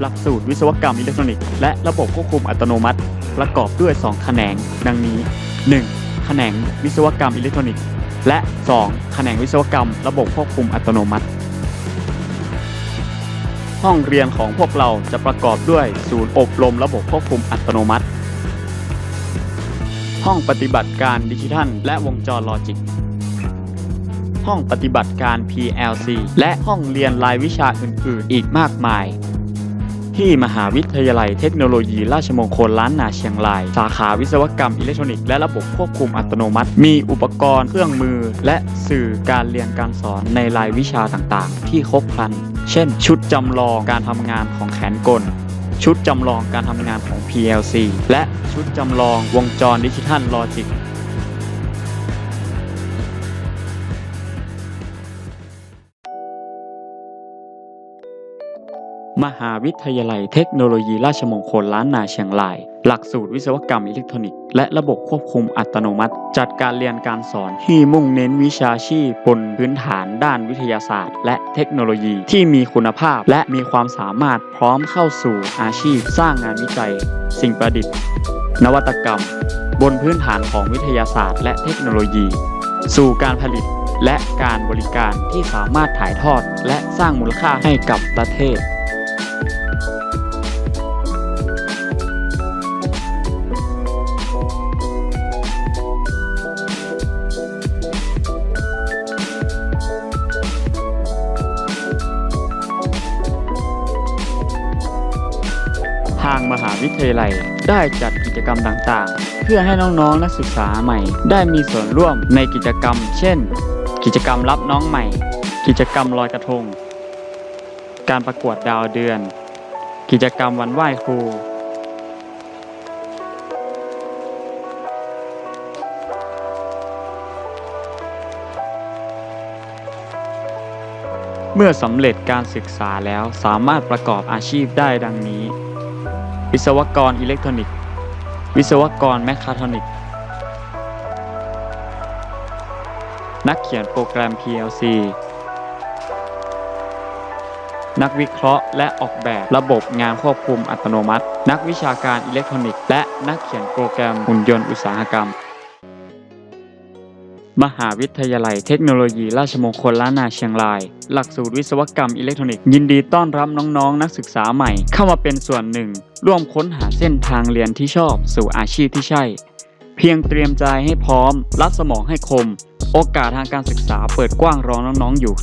หลักสูตรวิศวกรรมอิเล็กทรอนิกส์และระบบควบคุมอัตโนมัติ ประกอบด้วย 2 แขนง ดังนี้ 1. แขนงวิศวกรรมอิเล็กทรอนิกส์ และ 2. แขนงวิศวกรรม ระบบควบคุมอัตโนมัติ ห้องเรียนของพวกเราจะประกอบด้วยศูนย์อบรมระบบควบคุมอัตโนมัติ ห้องปฏิบัติการดิจิทัล และวงจรลอจิก ห้องปฏิบัติการ PLC และห้องเรียนรายวิชาอื่น ๆ อีกมากมาย ที่มหาวิทยาลัยเทคโนโลยีราชมงคลล้านนาเชียงราย สาขาวิศวกรรมอิเล็กทรอนิกส์และระบบควบคุมอัตโนมัติ มีอุปกรณ์เครื่องมือ และสื่อการเรียนการสอนในรายวิชาต่างๆ ที่ครบครัน เช่น ชุดจำลองการทำงานของแขนกล ชุดจำลองการทำงานของ PLC และชุดจำลองวงจรดิจิทัลลอจิก มหาวิทยาลัยเทคโนโลยีราชมงคลล้านนาเชียงราย หลักสูตรวิศวกรรมอิเล็กทรอนิกส์และระบบควบคุมอัตโนมัติ จัดการเรียนการสอนที่มุ่งเน้นวิชาชีพบนพื้นฐานด้านวิทยาศาสตร์ และเทคโนโลยีที่มีคุณภาพ และมีความสามารถพร้อมเข้าสู่อาชีพ สร้างงานวิจัย สิ่งประดิษฐ์ นวัตกรรม บนพื้นฐานของวิทยาศาสตร์ และเทคโนโลยี สู่การผลิตและการบริการที่สามารถถ่ายทอด และสร้างมูลค่าให้กับประเทศางมหาวิทยาลัย ได้จัดกิจกรรมต่างๆ เพื่อให้น้องๆนักศึกษาใหม่ ได้มีส่วนร่วมในกิจกรรม เช่น กิจกรรมรับน้องใหม่ กิจกรรมลอยกระทง การประกวดดาวเดือน กิจกรรมวันไหว้ครูเมื่อสำเร็จการศึกษาแล้วสามารถประกอบอาชีพได้ดังนี้ วิศวกรอิเล็กทรอนิกส์ วิศวกรแมคคาทรอนิกส์ นักเขียนโปรแกรม PLC นักวิเคราะห์และออกแบบระบบงานควบคุมอัตโนมัติ นักวิชาการอิเล็กทรอนิกส์ และนักเขียนโปรแกรมหุ่นยนต์อุตสาหกรรม มหาวิทยาลัยเทคโนโลยีราชมงคลล้านนาเชียงราย หลักสูตรวิศวกรรมอิเล็กทรอนิกส์ยินดีต้อนรับน้องๆ นักศึกษาใหม่ เข้ามาเป็นส่วนหนึ่ง ร่วมค้นหาเส้นทางเรียนที่ชอบสู่อาชีพที่ใช่ เพียงเตรียมใจให้พร้อม รับสมองให้คม โอกาสทางการศึกษาเปิดกว้างรอน้องๆอยู่